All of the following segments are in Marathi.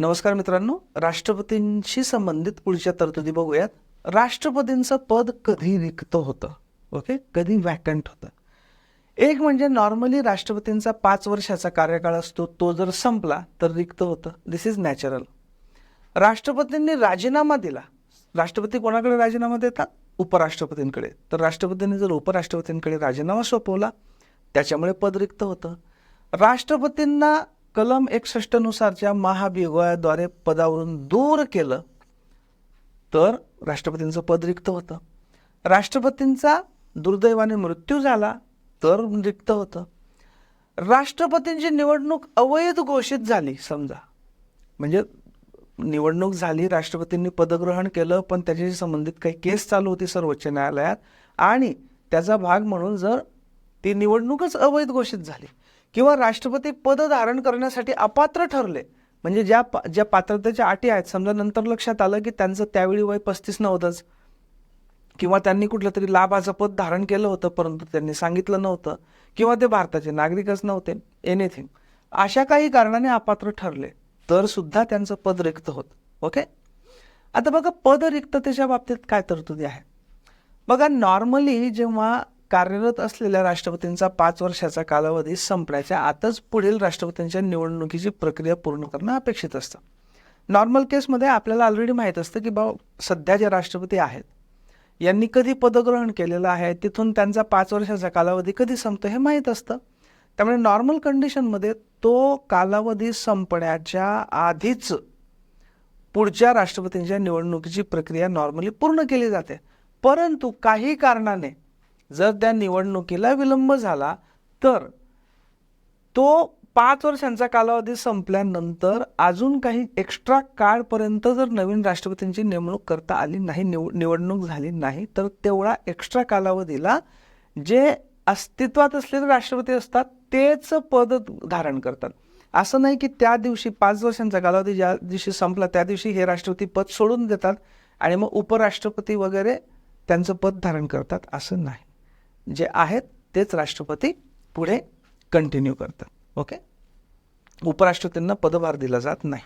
नमस्कार मित्रांनो राष्ट्रपतींशी संबंधित पुढच्या तरतुदी बघूयात. राष्ट्रपतींचं पद कधी रिक्त होतं? ओके? कधी वॅकंट होतं? एक म्हणजे नॉर्मली राष्ट्रपतींचा पाच वर्षाचा कार्यकाळ असतो तो जर संपला तर रिक्त होतं. दिस इज नॅचरल राष्ट्रपतींनी राजीनामा दिला. राष्ट्रपती कोणाकडे राजीनामा देतात? उपराष्ट्रपतींकडे. तर राष्ट्रपतींनी जर उपराष्ट्रपतींकडे राजीनामा सोपवला त्याच्यामुळे पद रिक्त होतं. राष्ट्रपतींना कलम एकसष्टनुसारच्या महाभियोगाद्वारे पदावरून दूर केलं तर राष्ट्रपतींचं पद रिक्त होतं. राष्ट्रपतींचा दुर्दैवाने मृत्यू झाला तर रिक्त होतं. राष्ट्रपतींची निवडणूक अवैध घोषित झाली समजा. म्हणजे निवडणूक झाली राष्ट्रपतींनी पदग्रहण केलं पण त्याच्याशी संबंधित काही केस चालू होती सर्वोच्च न्यायालयात. आणि त्याचा भाग म्हणून जर ती निवडणूकच अवैध घोषित झाली किंवा राष्ट्रपती पद धारण करण्यासाठी अपात्र ठरले. म्हणजे ज्या पा- ज्या पात्रतेच्या अटी आहेत समजा नंतर लक्षात आलं की त्यांचं त्यावेळी वय पस्तीस नव्हतंच किंवा त्यांनी कुठलं तरी लाभाचं पद धारण केलं होतं परंतु त्यांनी सांगितलं नव्हतं. किंवा ते भारताचे नागरिकच नव्हते. एनिथिंग अशा काही कारणाने अपात्र ठरले. तर सुद्धा त्यांचं पद रिक्त होत. ओके आता बघा पद रिक्ततेच्या बाबतीत काय तरतुदी आहे? बघा नॉर्मली जेव्हा कार्यरत असलेल्या राष्ट्रपतींचा पाच वर्षाचा कालावधी संपण्याच्या आतच पुढील राष्ट्रपतींच्या निवडणुकीची प्रक्रिया पूर्ण करणं अपेक्षित असतं. नॉर्मल केसमध्ये आपल्याला ऑलरेडी माहीत असतं की बा सध्या जे राष्ट्रपती आहेत यांनी कधी पदग्रहण केलेलं आहे तिथून त्यांचा पाच वर्षाचा कालावधी कधी संपतो हे माहीत असतं. त्यामुळे नॉर्मल कंडिशनमध्ये तो कालावधी संपण्याच्या आधीच पुढच्या राष्ट्रपतींच्या निवडणुकीची प्रक्रिया नॉर्मली पूर्ण केली जाते. परंतु काही कारणाने जर त्या निवडणुकीला विलंब झाला तर तो पाच वर्षांचा कालावधी संपल्यानंतर अजून काही एक्स्ट्रा काळपर्यंत जर नवीन राष्ट्रपतींची नेमणूक करता आली नाही निव निवडणूक झाली नाही तर तेवढा एक्स्ट्रा कालावधीला जे अस्तित्वात असलेले राष्ट्रपती असतात तेच पद धारण करतात. असं नाही की त्या दिवशी पाच वर्षांचा कालावधी ज्या दिवशी संपला त्या दिवशी हे राष्ट्रपती पद सोडून देतात आणि मग उपराष्ट्रपती वगैरे त्यांचं पद धारण करतात असं नाही. जे आहेत तेच राष्ट्रपती पुढे कंटिन्यू करतात. ओके उपराष्ट्रपतींना पदभार दिला जात नाही.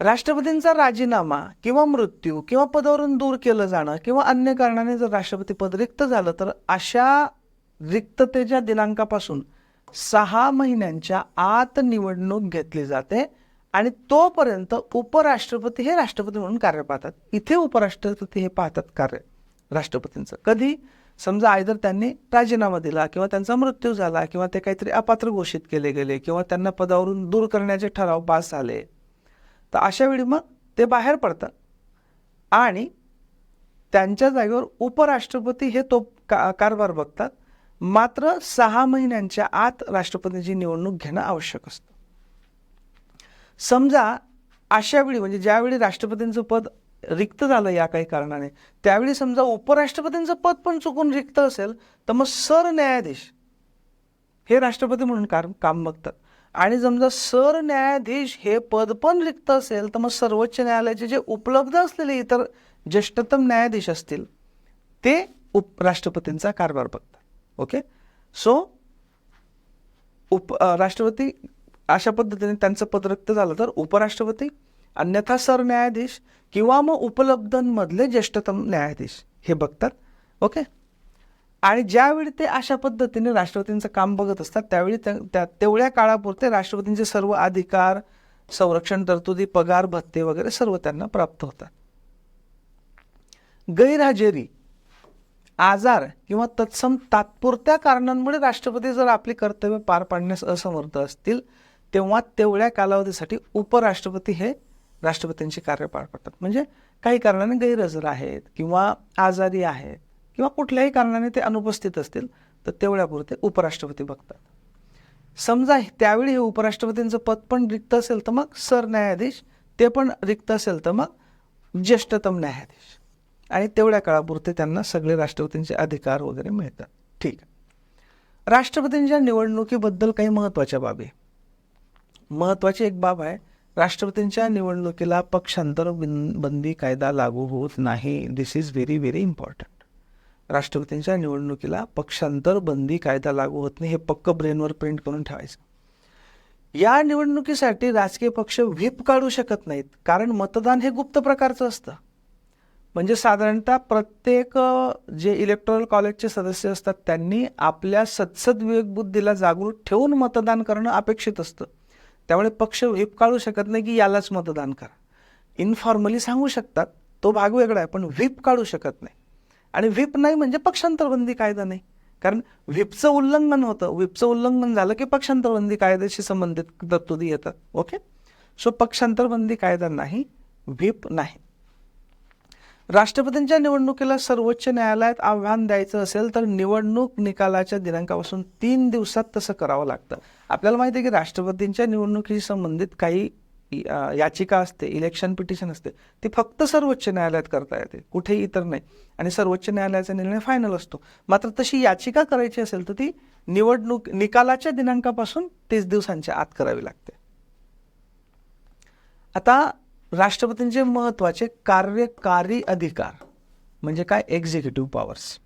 राष्ट्रपतींचा राजीनामा किंवा मृत्यू किंवा पदावरून दूर केलं जाणं किंवा अन्य कारणाने जर राष्ट्रपती पद रिक्त झालं तर अशा रिक्ततेच्या दिनांकापासून सहा महिन्यांच्या आत निवडणूक घेतली जाते आणि तोपर्यंत उपराष्ट्रपती हे राष्ट्रपती म्हणून कार्य पाहतात इथे उपराष्ट्रपती हे पाहतात कार्य. राष्ट्रपतींचं. कधी? समजा आयदर त्यांनी राजीनामा दिला किंवा त्यांचा मृत्यू झाला किंवा ते काहीतरी अपात्र घोषित केले गेले किंवा त्यांना पदावरून दूर करण्याचे ठराव पास झाले तर अशा वेळी मग ते बाहेर पडतात. आणि त्यांच्या जागेवर उपराष्ट्रपती हे तो का कारभार बघतात. मात्र सहा महिन्यांच्या आत राष्ट्रपतींची निवडणूक घेणं आवश्यक असतं. समजा अशा वेळी म्हणजे ज्यावेळी राष्ट्रपतींचं पद रिक्त झालं या काही कारणाने. त्यावेळी समजा उपराष्ट्रपतींचं पद पण चुकून रिक्त असेल तर मग सरन्यायाधीश हे राष्ट्रपती म्हणून कार काम बघतात. आणि समजा सरन्यायाधीश हे पद पण रिक्त असेल तर मग सर्वोच्च न्यायालयाचे जे उपलब्ध असलेले इतर ज्येष्ठतम न्यायाधीश असतील ते उप राष्ट्रपतींचा कारभार बघतात. ओके? सो उप राष्ट्रपती अशा पद्धतीने त्यांचं पद रिक्त झालं तर उपराष्ट्रपती अन्यथा सरन्यायाधीश किंवा मग उपलब्धांमधले ज्येष्ठतम न्यायाधीश. हे बघतात. ओके? आणि ज्यावेळी ते अशा पद्धतीने राष्ट्रपतींचं काम बघत असतात त्यावेळी त्या त्या- तेवढ्या काळापुरते राष्ट्रपतींचे सर्व अधिकार संरक्षण तरतुदी पगार भत्ते वगैरे सर्व त्यांना प्राप्त होतात. गैरहजेरी आजार किंवा तत्सम तात्पुरत्या कारणांमुळे राष्ट्रपती जर आपली कर्तव्य पार पाडण्यास असमर्थ असतील तेव्हा तेवढ्या कालावधीसाठी उपराष्ट्रपती हे राष्ट्रपतींची कार्य पार पडतात म्हणजे काही कारणाने गैरहजर आहेत किंवा आजारी आहेत किंवा कुठल्याही कारणाने ते अनुपस्थित असतील तर तेवढ्यापुरते उपराष्ट्रपती बघतात. समजा त्यावेळी हे उपराष्ट्रपतींचं पद पण रिक्त असेल तर मग सरन्यायाधीश ते पण रिक्त असेल तर मग ज्येष्ठतम न्यायाधीश. आणि तेवढ्या काळापुरते त्यांना सगळे राष्ट्रपतींचे अधिकार वगैरे मिळतात. ठीक राष्ट्रपतींच्या निवडणुकीबद्दल काही महत्त्वाच्या बाबी. महत्त्वाची एक बाब आहे राष्ट्रपतींच्या निवडणुकीला पक्षांतर बिन- बंदी कायदा लागू होत नाही. This is very very important राष्ट्रपतींच्या निवडणुकीला पक्षांतर बंदी कायदा लागू होत नाही हे पक्क ब्रेनवर प्रिंट करून ठेवायचं. या निवडणुकीसाठी राजकीय पक्ष व्हीप काढू शकत नाहीत. कारण मतदान हे गुप्त प्रकारचं असतं. म्हणजे साधारणतः प्रत्येक जे इलेक्टोरल कॉलेजचे सदस्य असतात त्यांनी आपल्या सत्सद विवेकबुद्धीला जागृत ठेवून मतदान करणं अपेक्षित असतं. त्यामुळे पक्ष व्हीप काढू शकत नाही की यालाच मतदान करा. इनफॉर्मली सांगू शकतात तो भाग वेगळा आहे पण व्हीप काढू शकत नाही. आणि व्हीप नाही म्हणजे पक्षांतरबंदी कायदा नाही. कारण व्हीपचं उल्लंघन होतं व्हीपचं उल्लंघन झालं की पक्षांतरबंदी कायद्याशी संबंधित तरतुदी येतात ओके? सो पक्षांतरबंदी कायदा नाही व्हीप नाही. राष्ट्रपतींच्या निवडणुकीला सर्वोच्च न्यायालयात आव्हान द्यायचं असेल तर निवडणूक निकालाच्या दिनांकापासून तीन दिवसात तसं करावं लागतं. आपल्याला माहिती आहे की राष्ट्रपतींच्या निवडणुकीशी संबंधित काही याचिका असते इलेक्शन पिटिशन असते ती फक्त सर्वोच्च न्यायालयात करता येते कुठेही इतर नाही. आणि सर्वोच्च न्यायालयाचा निर्णय फायनल असतो. मात्र तशी याचिका करायची असेल तर ती निवडणूक निकालाच्या दिनांकापासून तीस दिवसांच्या आत करावी लागते. आता राष्ट्रपतींचे महत्त्वाचे कार्यकारी अधिकार म्हणजे काय? एक्झिक्युटिव्ह पॉवर्स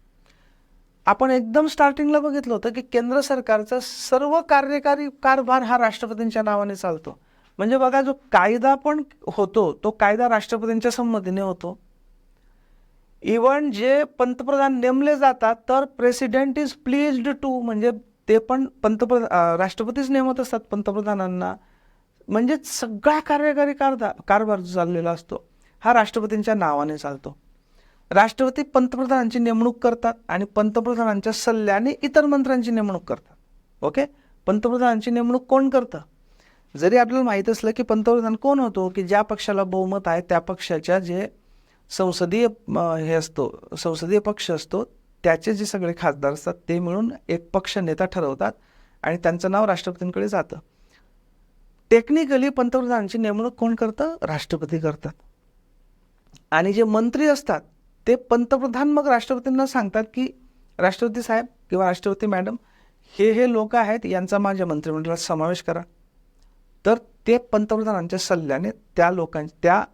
आपण एकदम स्टार्टिंगला बघितलं होतं की केंद्र सरकारचा सर्व कार्यकारी कारभार हा राष्ट्रपतींच्या नावाने चालतो. म्हणजे बघा जो कायदा पण होतो तो कायदा राष्ट्रपतींच्या संमतीने होतो. इवन जे पंतप्रधान नेमले जातात तर प्रेसिडेंट इज प्लीज्ड टू म्हणजे ते पण पंतप्रधान राष्ट्रपतीच नेमत असतात पंतप्रधानांना. म्हणजे सगळा कार्यकारी कारदा कारभार जो चाललेला असतो हा राष्ट्रपतींच्या नावाने चालतो. राष्ट्रपती पंतप्रधानांची नेमणूक करतात आणि पंतप्रधानांच्या सल्ल्याने इतर मंत्र्यांची नेमणूक करतात. ओके? पंतप्रधानांची नेमणूक कोण करतं? जरी आपल्याला माहीत असलं की पंतप्रधान कोण होतो की ज्या पक्षाला बहुमत आहे त्या पक्षाच्या जे संसदीय हे असतो संसदीय पक्ष असतो त्याचे जे सगळे खासदार असतात ते मिळून एक पक्ष नेता ठरवतात आणि त्यांचं नाव राष्ट्रपतींकडे जातं. टेक्निकली पंतप्रधानांची नेमणूक कोण करतं? राष्ट्रपती करतात. आणि जे मंत्री असतात ते पंतप्रधान मग राष्ट्रपतींना सांगतात की राष्ट्रपती साहेब किंवा राष्ट्रपती मॅडम हे हे लोक आहेत यांचा माझ्या मंत्रिमंडळात समावेश करा. तर ते पंतप्रधानांच्या सल्ल्याने त्या लोकां त्या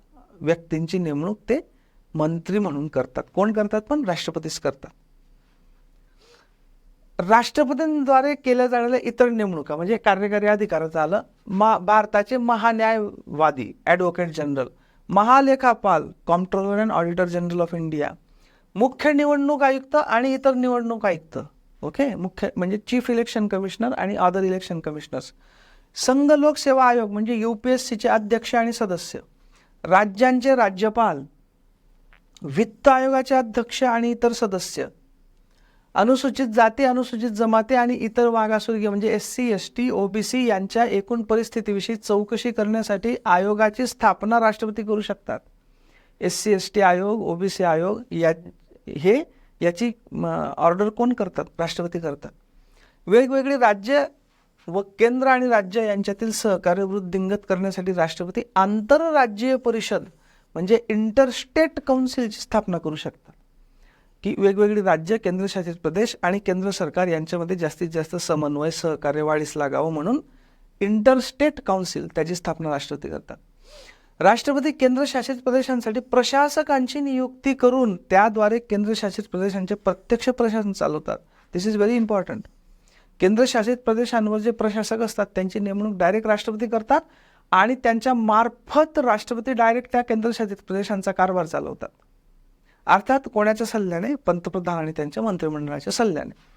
व्यक्तींची नेमणूक ते मंत्री म्हणून करतात. कोण करतात पण? राष्ट्रपतीच करतात. राष्ट्रपतींद्वारे केल्या जाणाऱ्या इतर नेमणुका म्हणजे कार्यकारी अधिकाराचं आलं मा भारताचे महान्यायवादी ॲडव्होकेट जनरल महालेखापाल comptroller and auditor general of India मुख्य निवडणूक आयुक्त आणि इतर निवडणूक आयुक्त ओके मुख्य म्हणजे चीफ इलेक्शन कमिशनर आणि अदर इलेक्शन कमिशनर्स संघ लोकसेवा आयोग म्हणजे यू पी एस सीचे अध्यक्ष आणि सदस्य. राज्यांचे राज्यपाल वित्त आयोगाचे अध्यक्ष आणि इतर सदस्य. अनुसूचित जाती अनुसूचित जमाती आणि इतर मागासवर्गीय म्हणजे S C S T OBC यांच्या एकूण परिस्थितीविषयी चौकशी करण्यासाठी आयोगाची स्थापना राष्ट्रपती करू शकतात. एस सी एस टी आयोग ओबीसी आयोग या हे याची ऑर्डर कोण करतात? राष्ट्रपती करतात. वेगवेगळी राज्य व केंद्र आणि राज्य यांच्यातील सहकार्य वृद्धिंगत करण्यासाठी राष्ट्रपती आंतरराज्यीय परिषद म्हणजे इंटरस्टेट काउन्सिलची स्थापना करू शकतात. की वेगवेगळी राज्य केंद्रशासित प्रदेश आणि केंद्र सरकार यांच्यामध्ये जास्तीत जास्त समन्वय सहकार्य वाढीस लागावं म्हणून इंटरस्टेट काउन्सिल त्याची स्थापना राष्ट्रपती करतात. राष्ट्रपती केंद्रशासित प्रदेशांसाठी प्रशासकांची नियुक्ती करून त्याद्वारे केंद्रशासित प्रदेशांचे प्रत्यक्ष प्रशासन चालवतात. दिस इज व्हेरी इम्पॉर्टंट केंद्रशासित प्रदेशांवर जे प्रशासक असतात त्यांची नेमणूक डायरेक्ट राष्ट्रपती करतात आणि त्यांच्या मार्फत राष्ट्रपती डायरेक्ट त्या केंद्रशासित प्रदेशांचा कारभार चालवतात. अर्थात कोणाच्या सल्ल्याने? पंतप्रधान आणि त्यांच्या मंत्रिमंडळाच्या सल्ल्याने.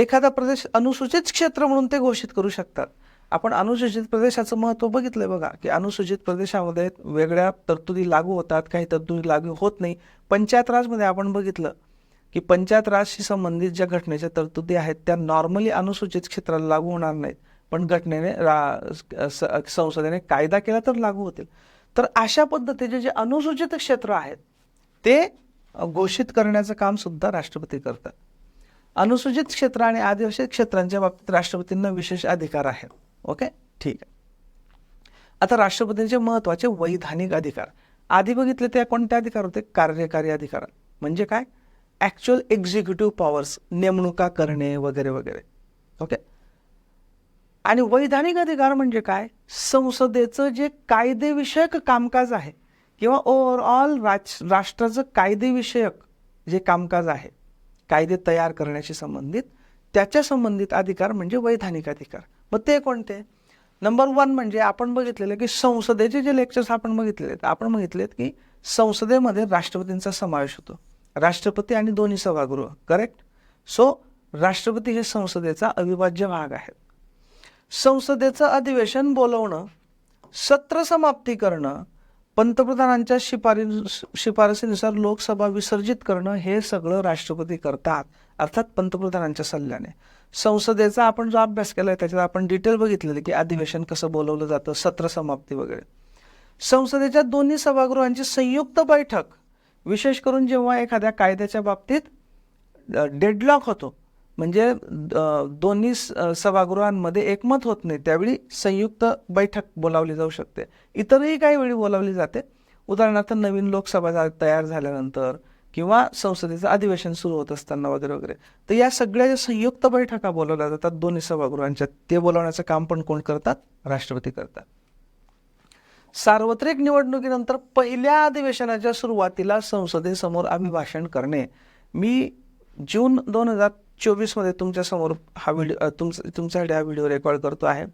एखादा प्रदेश अनुसूचित क्षेत्र म्हणून ते घोषित करू शकतात. आपण अनुसूचित प्रदेशाचं महत्त्व बघितलंय बघा की अनुसूचित प्रदेशामध्ये वेगळ्या तरतुदी लागू होतात काही तरतुदी लागू होत नाही. पंचायत राजमध्ये आपण बघितलं की पंचायत राजशी संबंधित ज्या घटनेच्या तरतुदी आहेत त्या नॉर्मली अनुसूचित क्षेत्राला लागू होणार नाहीत. पण घटनेने रा स- संसदेने कायदा केला तर लागू होतील. तर अशा पद्धतीचे जे अनुसूचित क्षेत्र आहेत ते घोषित करण्याचं काम सुद्धा राष्ट्रपती करतात. अनुसूचित क्षेत्र आणि आदिवासी क्षेत्रांच्या बाबतीत राष्ट्रपतींना विशेष अधिकार आहेत. ओके? ठीक आहे. आता राष्ट्रपतींचे महत्त्वाचे वैधानिक अधिकार. आधी बघितले ते कोणते अधिकार होते? कार्यकारी अधिकार. म्हणजे काय? ॲक्च्युअल एक्झिक्युटिव्ह पॉवर्स नेमणुका करणे वगैरे वगैरे. ओके? आणि वैधानिक अधिकार म्हणजे काय? संसदेचं जे कायदेविषयक कामकाज आहे किंवा ओव्हरऑल राज राष्ट्राचं कायदेविषयक जे कामकाज आहे कायदे तयार करण्याशी संबंधित त्याच्या संबंधित अधिकार म्हणजे वैधानिक अधिकार. मग ते कोणते? नंबर वन म्हणजे आपण बघितलेलं की संसदेचे जे लेक्चर्स आपण बघितलेले आहेत आपण बघितलेत की संसदेमध्ये राष्ट्रपतींचा समावेश होतो. राष्ट्रपती आणि दोन्ही सभागृह करेक्ट सो राष्ट्रपती हे संसदेचा अविभाज्य भाग आहेत. संसदेचं अधिवेशन बोलवणं सत्र समाप्ती करणं पंतप्रधानांच्या शिफारस शिफारसीनुसार लोकसभा विसर्जित करणं हे सगळं राष्ट्रपती करतात अर्थात पंतप्रधानांच्या सल्ल्याने. संसदेचा आपण जो अभ्यास केला आहे त्याच्यात आपण डिटेल बघितलेलं की अधिवेशन कसं बोलवलं जातं सत्र समाप्ती वगैरे. संसदेच्या दोन्ही सभागृहांची संयुक्त बैठक विशेष करून जेव्हा एखाद्या कायद्याच्या बाबतीत डेडलॉक होतो म्हणजे दोन्ही स- सभागृहांमध्ये एकमत होत नाही. त्यावेळी संयुक्त बैठक बोलावली जाऊ शकते. इतरही काही वेळी बोलावली जाते. उदाहरणार्थ नवीन लोकसभा जा- तयार झाल्यानंतर किंवा संसदेचं अधिवेशन सुरू होत असताना वगैरे वगैरे. तर या सगळ्या ज्या संयुक्त बैठका बोलावल्या जातात दोन्ही सभागृहांच्या ते बोलावण्याचं काम पण कोण करतात? राष्ट्रपती करतात. सार्वत्रिक निवडणुकीनंतर पहिल्या अधिवेशनाच्या सुरुवातीला संसदेसमोर अभिभाषण करणे. मी जून दोन हजार चोवीसमध्ये तुमच्यासमोर हा व्हिडिओ तुमचा तुमच्यासाठी हा व्हिडिओ रेकॉर्ड करतो आहे.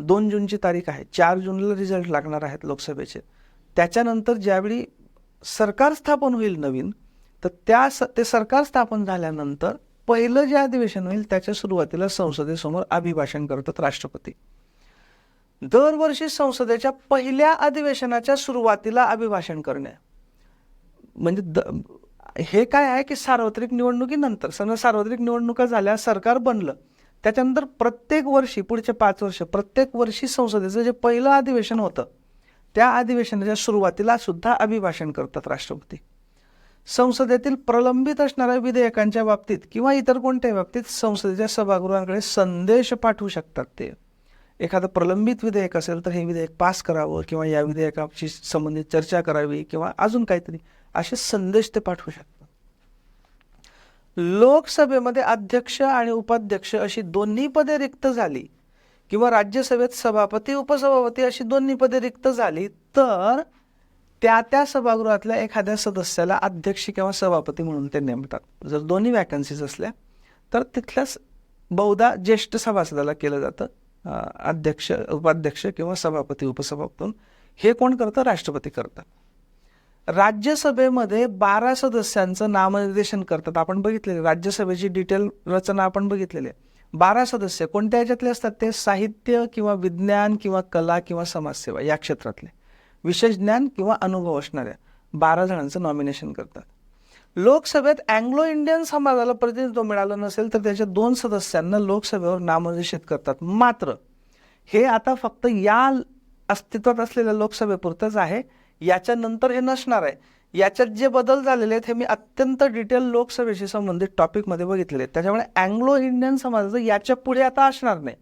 दोन जूनची तारीख आहे. चार जूनला रिझल्ट लागणार आहेत लोकसभेचे. त्याच्यानंतर ज्यावेळी सरकार स्थापन होईल नवीन तर त्या स ते सरकार स्थापन झाल्यानंतर पहिलं जे अधिवेशन होईल त्याच्या सुरुवातीला संसदेसमोर अभिभाषण करतात राष्ट्रपती. दरवर्षी संसदेच्या पहिल्या अधिवेशनाच्या सुरुवातीला अभिभाषण करणे. म्हणजे द हे काय आहे की सार्वत्रिक निवडणुकीनंतर समजा सार्वत्रिक निवडणुका झाल्या सरकार बनलं त्याच्यानंतर प्रत्येक वर्षी पुढचे पाच वर्ष प्रत्येक वर्षी संसदेचं जे पहिलं अधिवेशन होतं त्या अधिवेशनाच्या सुरुवातीला सुद्धा अभिभाषण करतात राष्ट्रपती. संसदेतील प्रलंबित असणाऱ्या विधेयकांच्या बाबतीत किंवा इतर कोणत्याही बाबतीत संसदेच्या सभागृहांकडे संदेश पाठवू शकतात ते. एखादं प्रलंबित विधेयक असेल तर हे विधेयक पास करावं किंवा या विधेयकाशी संबंधित चर्चा करावी किंवा अजून काहीतरी. असे संदेश ते पाठवू शकतात. लोकसभेमध्ये अध्यक्ष आणि उपाध्यक्ष अशी दोन्ही पदे रिक्त झाली किंवा राज्यसभेत सभापती उपसभापती अशी दोन्ही पदे रिक्त झाली तर त्या त्या सभागृहातल्या एखाद्या सदस्याला अध्यक्ष किंवा सभापती म्हणून ते नेमतात. जर दोन्ही वॅकन्सीज असल्या तर तिथल्याच बहुधा ज्येष्ठ सभासदाला केलं जातं अध्यक्ष उपाध्यक्ष किंवा सभापती उपसभापतून हे कोण करतं? राष्ट्रपती करतात. राज्यसभेमध्ये बारा सदस्यांचं नामनिर्देशन करतात. आपण बघितलेले राज्यसभेची डिटेल रचना आपण बघितलेली. आहे बारा सदस्य कोणत्या याच्यातले असतात ते? साहित्य किंवा विज्ञान किंवा कला किंवा समाजसेवा या क्षेत्रातले. विशेष ज्ञान किंवा अनुभव असणाऱ्या बारा जणांचं नॉमिनेशन करतात. लोकसभेत अँग्लो इंडियन समाजाला प्रतिनिधित्व मिळालं नसेल तर त्याच्या दोन सदस्यांना लोकसभेवर नामनिर्देशित करतात. मात्र हे आता फक्त या अस्तित्वात असलेल्या लोकसभेपुरतंच आहे. याच्यानंतर हे नसणार आहे. याच्यात जे बदल झालेले आहेत हे मी अत्यंत डिटेल लोकसभेशी संबंधित टॉपिकमध्ये बघितलेले आहेत. त्याच्यामुळे अँग्लो इंडियन समाजाचं याच्यापुढे आता असणार नाही.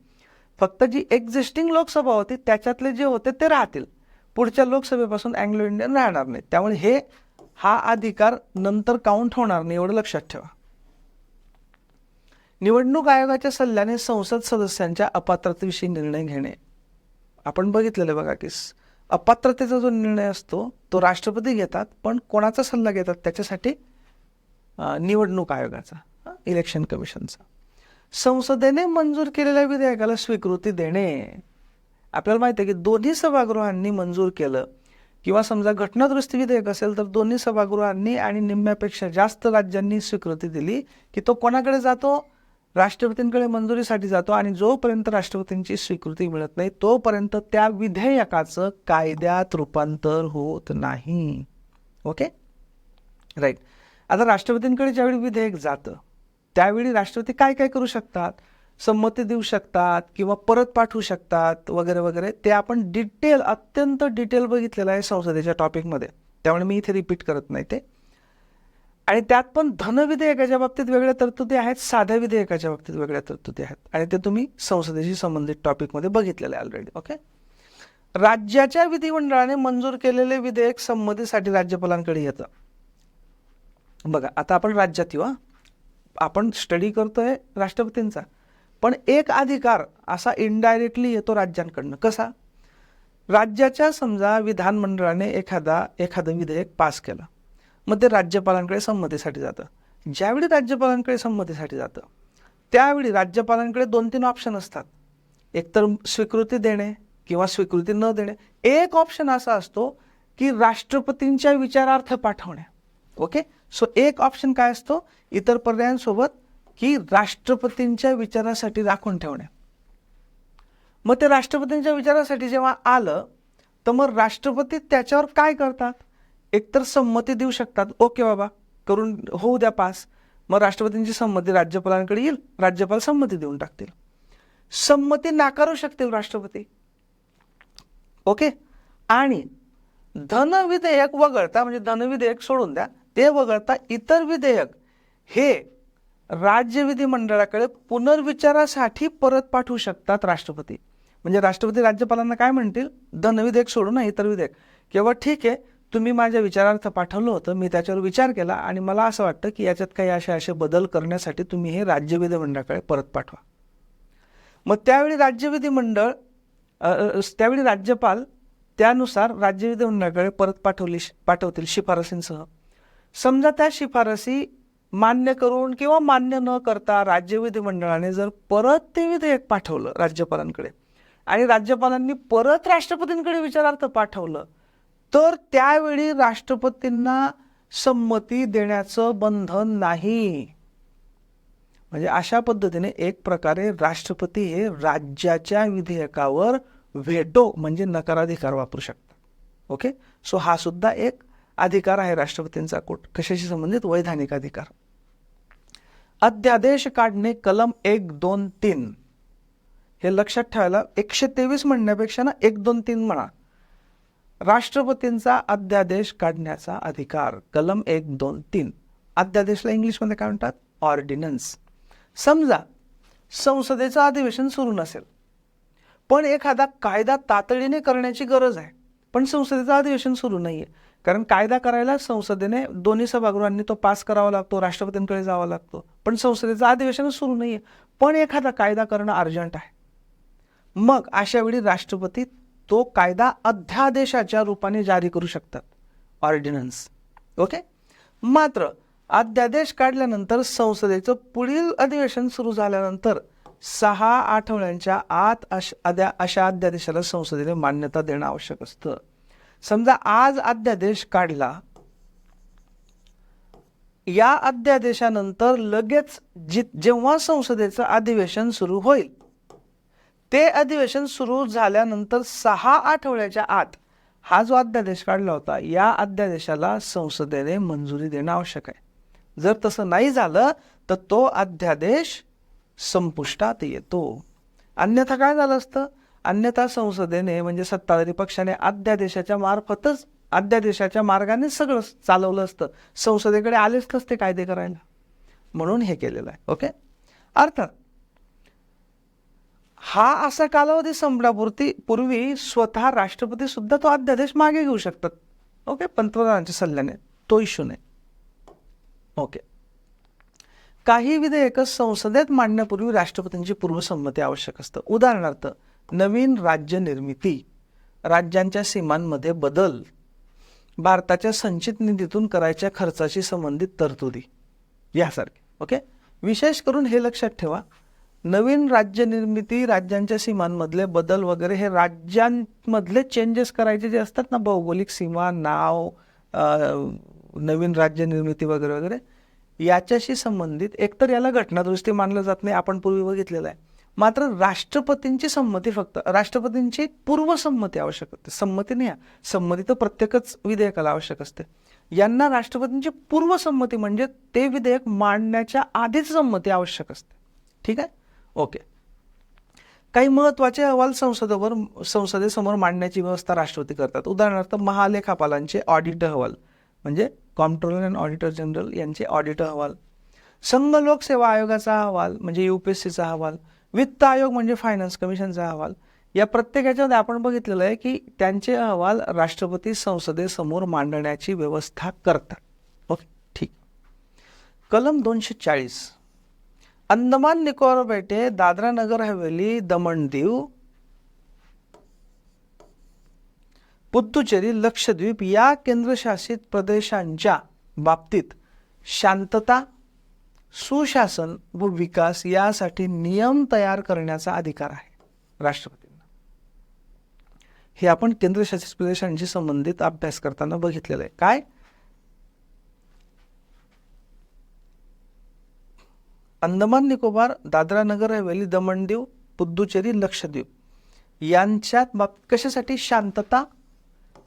फक्त जी एक्झिस्टिंग लोकसभा होती त्याच्यातले जे होते ते राहतील. पुढच्या लोकसभेपासून अँग्लो इंडियन राहणार नाही त्यामुळे हे हा अधिकार नंतर काउंट होणार नाही एवढं लक्षात ठेवा. निवडणूक आयोगाच्या सल्ल्याने संसद सदस्यांच्या अपात्रतेविषयी निर्णय घेणे. आपण बघितलेलं बघा की अपात्रतेचा जो निर्णय असतो तो राष्ट्रपती घेतात पण कोणाचा सल्ला घेतात त्याच्यासाठी निवडणूक आयोगाचा इलेक्शन कमिशनचा संसदेने मंजूर केलेल्या विधेयकाला स्वीकृती देणे. आपल्याला माहिती आहे की दोन्ही सभागृहांनी मंजूर केलं. किंवा समजा घटनादुरुस्ती विधेयक असेल तर दोन्ही सभागृहांनी आणि निम्म्यापेक्षा जास्त राज्यांनी स्वीकृती दिली की तो कोणाकडे जातो? राष्ट्रपतींकडे मंजुरीसाठी जातो आणि जोपर्यंत राष्ट्रपतींची स्वीकृती मिळत नाही तोपर्यंत त्या विधेयकाचं कायद्यात रूपांतर होत नाही. ओके राईट आता राष्ट्रपतींकडे ज्यावेळी विधेयक जातं त्यावेळी राष्ट्रपती काय काय करू शकतात? संमती देऊ शकतात किंवा परत पाठवू शकतात वगैरे वगैरे. ते आपण डिटेल अत्यंत डिटेल बघितलेलं आहे संसदेच्या टॉपिकमध्ये त्यामुळे मी इथे रिपीट करत नाही ते. आणि त्यात पण धन विधेयकाच्या बाबतीत वेगळ्या तरतुदी आहेत साध्या विधेयकाच्या बाबतीत वेगळ्या तरतुदी आहेत. आणि ते तुम्ही संसदेशी संबंधित टॉपिकमध्ये बघितलेलं आहे ऑलरेडी ओके राज्याच्या विधिमंडळाने मंजूर केलेले विधेयक संमतीसाठी राज्यपालांकडे येतं. बघा आता आपण राज्यात येऊ आपण स्टडी करतोय राष्ट्रपतींचा. पण एक अधिकार असा इनडायरेक्टली येतो राज्यांकडनं. कसा? राज्याच्या समजा विधानमंडळाने एखादा एखादं विधेयक पास केलं. मग ते राज्यपालांकडे संमतीसाठी जातं. ज्यावेळी राज्यपालांकडे संमतीसाठी जातं त्यावेळी राज्यपालांकडे दोन तीन ऑप्शन असतात. एकतर स्वीकृती देणे किंवा स्वीकृती न देणे. एक ऑप्शन असा असतो की राष्ट्रपतींच्या विचारार्थ पाठवणे. ओके सो एक ऑप्शन काय असतो? इतर पर्यायांसोबत की राष्ट्रपतींच्या विचारासाठी राखून ठेवणे. मग ते राष्ट्रपतींच्या विचारासाठी जेव्हा आलं तर मग राष्ट्रपती त्याच्यावर काय करतात? एकतर संमती देऊ शकतात. ओके बाबा करून होऊ द्या पास. मग राष्ट्रपतींची संमती राज्यपालांकडे येईल. राज्यपाल संमती देऊन टाकतील. संमती नाकारू शकतील राष्ट्रपती. ओके? आणि धन विधेयक वगळता म्हणजे धन विधेयक सोडून द्या ते वगळता इतर विधेयक हे राज्य विधिमंडळाकडे पुनर्विचारासाठी परत पाठवू शकतात राष्ट्रपती. म्हणजे राष्ट्रपती राज्यपालांना काय म्हणतील? धन विधेयक सोडून ना इतर विधेयक. किंवा ठीक आहे तुम्ही माझ्या विचारार्थ पाठवलं होतं मी त्याच्यावर विचार केला आणि मला असं वाटतं की याच्यात काही असे असे बदल करण्यासाठी तुम्ही हे राज्य विधिमंडळाकडे परत पाठवा. मग त्यावेळी राज्य विधिमंडळ त्यावेळी राज्यपाल त्यानुसार राज्य विधिमंडळाकडे परत पाठवली पाठवतील शिफारसींसह. समजा त्या शिफारसी मान्य करून किंवा मान्य न करता राज्य विधिमंडळाने जर परत ते विधेयक पाठवलं राज्यपालांकडे आणि राज्यपालांनी परत राष्ट्रपतींकडे विचारार्थ पाठवलं तर त्यावेळी राष्ट्रपतींना संमती देण्याचं बंधन नाही. म्हणजे अशा पद्धतीने एक प्रकारे राष्ट्रपती हे राज्याच्या विधेयकावर व्हेटो म्हणजे नकाराधिकार वापरू शकतात. ओके? सो हा सुद्धा एक अधिकार आहे राष्ट्रपतींचा कोट. कशाशी संबंधित? वैधानिक अधिकार. अध्यादेश काढणे कलम एक दोन तीन. हे लक्षात ठेवायला एकशे तेवीस म्हणण्यापेक्षा ना एक दोन तीन म्हणा. राष्ट्रपतींचा अध्यादेश काढण्याचा अधिकार. कलम एक दोन तीन. अध्यादेशला इंग्लिशमध्ये काय म्हणतात? ऑर्डिनन्स समजा संसदेचं अधिवेशन सुरू नसेल पण एखादा कायदा तातडीने करण्याची गरज आहे पण संसदेचं अधिवेशन सुरू नाही आहे कारण कायदा करायला संसदेने दोन्ही सभागृहांनी तो पास करावा लागतो राष्ट्रपतींकडे जावा लागतो पण संसदेचं अधिवेशन सुरू नाही आहे पण एखादा कायदा करणं अर्जंट आहे. मग अशावेळी राष्ट्रपती तो कायदा अध्यादेशाच्या रूपाने जारी करू शकतात. ऑर्डिनन्स ओके मात्र अध्यादेश काढल्यानंतर संसदेचं पुढील अधिवेशन सुरू झाल्यानंतर सहा आठवड्यांच्या आत अश अद्या अशा अध्यादेशाला संसदेने मान्यता देणं आवश्यक असतं. समजा आज अध्यादेश काढला या अध्यादेशानंतर लगेच जि जेव्हा संसदेचं अधिवेशन सुरू होईल ते अधिवेशन सुरू झाल्यानंतर सहा आठवड्याच्या आत हा जो अध्यादेश काढला होता या अध्यादेशाला संसदेने मंजुरी देणं आवश्यक आहे. जर तसं नाही झालं तर तो अध्यादेश संपुष्टात येतो. अन्यथा काय झालं असतं? अन्यथा संसदेने म्हणजे सत्ताधारी पक्षाने अध्यादेशाच्या मार्फतच अध्यादेशाच्या मार्गाने सगळं चालवलं असतं. संसदेकडे आलेच नसते कायदे करायला. म्हणून हे केलेलं आहे. ओके? अर्थात हा असा कालावधी संपण्यापुरती पूर्वी स्वतः राष्ट्रपती सुद्धा तो अध्यादेश मागे घेऊ शकतात. ओके पंतप्रधानांच्या सल्ल्याने. तो इश्यू नाही. ओके काही विधेयकं संसदेत मांडण्यापूर्वी राष्ट्रपतींची पूर्वसंमती आवश्यक असतं. उदाहरणार्थ नवीन राज्य निर्मिती राज्यांच्या सीमांमध्ये बदल भारताच्या संचित निधीतून करायच्या खर्चाशी संबंधित तरतुदी यासारखे. ओके विशेष करून हे लक्षात ठेवा नवीन राज्य निर्मिती राज्यांच्या सीमांमधले बदल वगैरे हे राज्यांमधले चेंजेस करायचे जे असतात ना भौगोलिक सीमा नाव नवीन राज्य निर्मिती वगैरे वगैरे याच्याशी संबंधित एकतर याला घटनादुरुस्ती मानलं जात नाही आपण पूर्वी बघितलेलं आहे. मात्र राष्ट्रपतींची संमती फक्त राष्ट्रपतींची पूर्वसंमती आवश्यक असते. संमती नाही संमती तर प्रत्येकच विधेयकाला आवश्यक असते. यांना राष्ट्रपतींची पूर्वसंमती म्हणजे ते विधेयक मांडण्याच्या आधीच संमती आवश्यक असते. ठीक आहे? ओके. काही महत्त्वाचे अहवाल संसदेवर संसदेसमोर मांडण्याची व्यवस्था राष्ट्रपती करतात. उदाहरणार्थ महालेखापालांचे ऑडिट अहवाल म्हणजे कॉम्प्ट्रोलर अँड ऑडिटर जनरल यांचे ऑडिट अहवाल. संघ लोकसेवा आयोगाचा अहवाल म्हणजे यू पी एस सीचा अहवाल. वित्त आयोग म्हणजे फायनान्स कमिशनचा अहवाल. या प्रत्येकाच्यामध्ये आपण बघितलेलं आहे की त्यांचे अहवाल राष्ट्रपती संसदेसमोर मांडण्याची व्यवस्था करतात. ओके ठीक. कलम दोनशे चाळीस. अंदमान निकोबार बेटे दादरा नगर हवेली दमण दीव पुद्दुचेरी लक्षद्वीप या केंद्रशासित प्रदेशांच्या बाबतीत शांतता सुशासन व विकास यासाठी नियम तयार करण्याचा अधिकार आहे. राष्ट्रपतींना. हे आपण केंद्रशासित प्रदेशांशी संबंधित अभ्यास करताना बघितलेलं आहे. काय? अंदमान निकोबार दादरा नगर हवेली दमणदीव पुद्दुचेरी लक्षद्वीप. यांच्यात बाब कशासाठी शांतता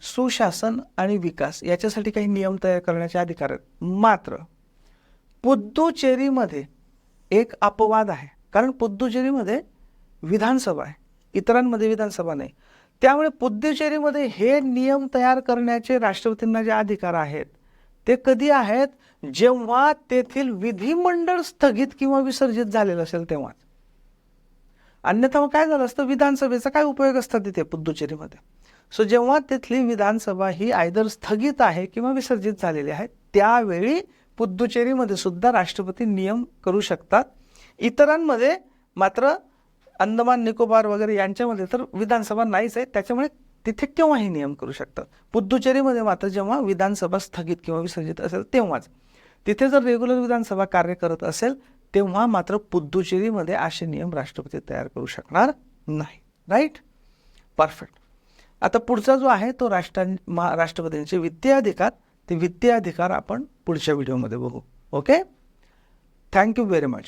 सुशासन आणि विकास याच्यासाठी काही नियम तयार करण्याचे अधिकार आहेत? मात्र पुद्दुचेरीमध्ये एक अपवाद आहे. कारण पुद्दुचेरीमध्ये विधानसभा आहे. इतरांमध्ये विधानसभा नाही. त्यामुळे पुद्दुचेरीमध्ये हे नियम तयार करण्याचे राष्ट्रपतींना जे अधिकार आहेत ते कधी आहेत? जेव्हा तेथील विधिमंडळ स्थगित किंवा विसर्जित झालेलं असेल तेव्हाच. अन्यथा मग काय झालं असतं? विधानसभेचा काय उपयोग असतात तिथे पुद्दुचेरीमध्ये सो जेव्हा तिथली विधानसभा ही आयदर स्थगित आहे किंवा विसर्जित झालेली आहे त्यावेळी पुद्दुचेरीमध्ये सुद्धा राष्ट्रपती नियम करू शकतात. इतरांमध्ये मात्र अंदमान निकोबार वगैरे यांच्यामध्ये तर विधानसभा नाहीच आहे. त्याच्यामुळे तिथे केव्हाही नियम करू शकतात. पुद्दुचेरीमध्ये मात्र जेव्हा विधानसभा स्थगित किंवा विसर्जित असेल तेव्हाच. तिथे जर रेग्युलर विधानसभा कार्य करत असेल तेव्हा मात्र पुद्दुचेरीमध्ये असे नियम राष्ट्रपती तयार करू शकणार नाही. राईट परफेक्ट आता पुढचा जो आहे तो राष्ट्रां राष्ट्रपतींचे वित्तीय अधिकार. ते वित्तीय अधिकार आपण पुढच्या व्हिडिओमध्ये बघू. Okay thank you very much